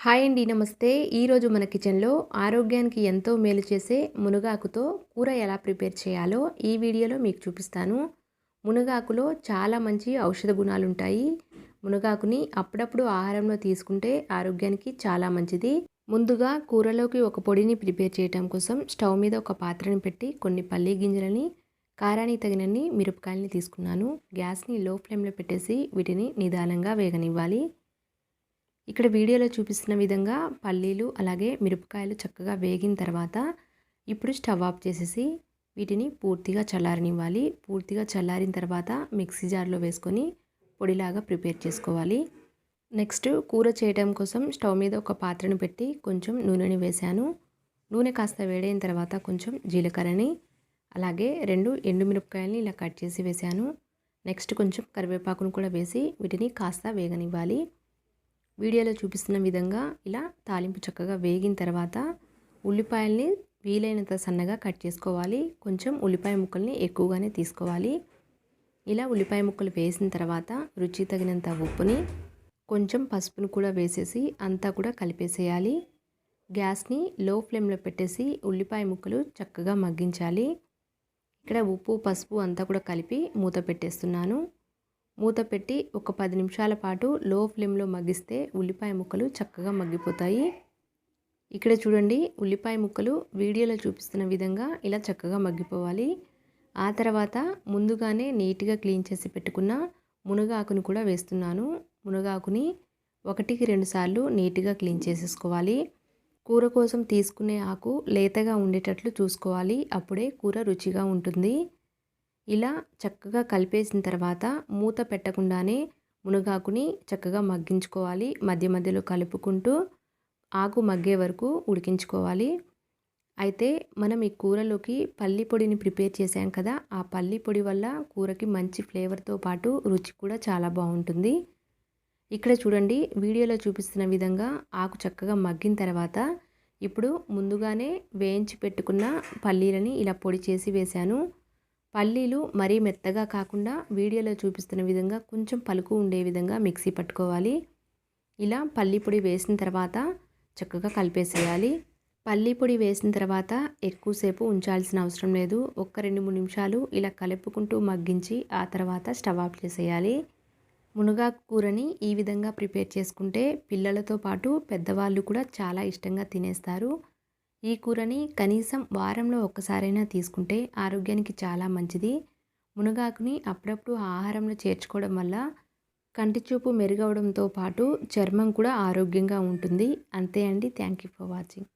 Hi అండి నమస్తే. ఈరోజు మన కిచెన్లో ఆరోగ్యానికి ఎంతో మేలు చేసే మునగాకుతో కూర ఎలా ప్రిపేర్ చేయాలో ఈ వీడియోలో మీకు చూపిస్తాను. మునగాకులో చాలా మంచి ఔషధ గుణాలు ఉంటాయి. మునగాకుని అప్పుడప్పుడు ఆహారంలో తీసుకుంటే ఆరోగ్యానికి చాలా మంచిది. ముందుగా కూరలోకి ఒక పొడిని ప్రిపేర్ చేయటం కోసం స్టవ్ మీద ఒక పాత్రని పెట్టి కొన్ని పల్లీ గింజలని కారానికి తగినన్ని మిరపకాయలని తీసుకున్నాను. గ్యాస్ని లో ఫ్లేమ్లో పెట్టేసి వీటిని నిదానంగా వేగనివ్వాలి. ఇక్కడ వీడియోలో చూపిస్తున్న విధంగా పల్లీలు అలాగే మిరపకాయలు చక్కగా వేగిన తర్వాత ఇప్పుడు స్టవ్ ఆఫ్ చేసేసి వీటిని పూర్తిగా చల్లారనివ్వాలి. పూర్తిగా చల్లారిన తర్వాత మిక్సీ జార్లో వేసుకొని పొడిలాగా ప్రిపేర్ చేసుకోవాలి. నెక్స్ట్ కూర చేయడం కోసం స్టవ్ మీద ఒక పాత్రను పెట్టి కొంచెం నూనెని వేశాను. నూనె కాస్త వేడైన తర్వాత కొంచెం జీలకర్రని అలాగే రెండు ఎండుమిరపకాయలని ఇలా కట్ చేసి వేశాను. నెక్స్ట్ కొంచెం కరివేపాకును కూడా వేసి వీటిని కాస్త వేగనివ్వాలి. వీడియోలో చూపిస్తున్న విధంగా ఇలా తాలింపు చక్కగా వేగిన తర్వాత ఉల్లిపాయల్ని వీలైనంత సన్నగా కట్ చేసుకోవాలి. కొంచెం ఉల్లిపాయ ముక్కల్ని ఎక్కువగానే తీసుకోవాలి. ఇలా ఉల్లిపాయ ముక్కలు వేసిన తర్వాత రుచి తగినంత ఉప్పుని కొంచెం పసుపును కూడా వేసేసి అంతా కూడా కలిపేసేయాలి. గ్యాస్ని లో ఫ్లేమ్లో పెట్టేసి ఉల్లిపాయ ముక్కలు చక్కగా మగ్గించాలి. ఇక్కడ ఉప్పు పసుపు అంతా కూడా కలిపి మూత పెట్టేస్తున్నాను. మూత పెట్టి ఒక పది నిమిషాల పాటు లో ఫ్లేమ్లో మగ్గిస్తే ఉల్లిపాయ ముక్కలు చక్కగా మగ్గిపోతాయి. ఇక్కడ చూడండి ఉల్లిపాయ ముక్కలు వీడియోలో చూపిస్తున్న విధంగా ఇలా చక్కగా మగ్గిపోవాలి. ఆ తర్వాత ముందుగానే నీట్గా క్లీన్ చేసి పెట్టుకున్న మునగాకుని కూడా వేస్తున్నాను. మునగాకుని ఒకటికి రెండు సార్లు నీట్గా క్లీన్ చేసేసుకోవాలి. కూర కోసం తీసుకునే ఆకు లేతగా ఉండేటట్లు చూసుకోవాలి. అప్పుడే కూర రుచిగా ఉంటుంది. ఇలా చక్కగా కలిపేసిన తర్వాత మూత పెట్టకుండానే మునగాకుని చక్కగా మగ్గించుకోవాలి. మధ్య మధ్యలో కలుపుకుంటూ ఆకు మగ్గే వరకు ఉడికించుకోవాలి. అయితే మనం ఈ కూరలోకి పల్లి పొడిని ప్రిపేర్ చేసాం కదా ఆ పల్లి పొడి వల్ల కూరకి మంచి ఫ్లేవర్తో పాటు రుచి కూడా చాలా బాగుంటుంది. ఇక్కడ చూడండి వీడియోలో చూపిస్తున్న విధంగా ఆకు చక్కగా మగ్గిన తర్వాత ఇప్పుడు ముందుగానే వేయించి పెట్టుకున్న పల్లీలని ఇలా పొడి చేసి వేశాను. పల్లీలు మరీ మెత్తగా కాకుండా వీడియోలో చూపిస్తున్న విధంగా కొంచెం పలుకు ఉండే విధంగా మిక్సీ పట్టుకోవాలి. ఇలా పల్లీ పొడి వేసిన తర్వాత చక్కగా కలిపేసేయాలి. పల్లీ పొడి వేసిన తర్వాత ఎక్కువసేపు ఉంచాల్సిన అవసరం లేదు. ఒక్క రెండు మూడు నిమిషాలు ఇలా కలుపుకుంటూ మగ్గించి ఆ తర్వాత స్టవ్ ఆఫ్ చేసేయాలి. మునగాకు కూరని ఈ విధంగా ప్రిపేర్ చేసుకుంటే పిల్లలతో పాటు పెద్దవాళ్ళు కూడా చాలా ఇష్టంగా తినేస్తారు. ఈ కూరని కనీసం వారంలో ఒక్కసారైనా తీసుకుంటే ఆరోగ్యానికి చాలా మంచిది. మునగాకుని అప్పుడప్పుడు ఆహారంలో చేర్చుకోవడం వల్ల కంటి చూపు మెరుగవడంతో పాటు చర్మం కూడా ఆరోగ్యంగా ఉంటుంది. అంతే అండి. Thank you for watching.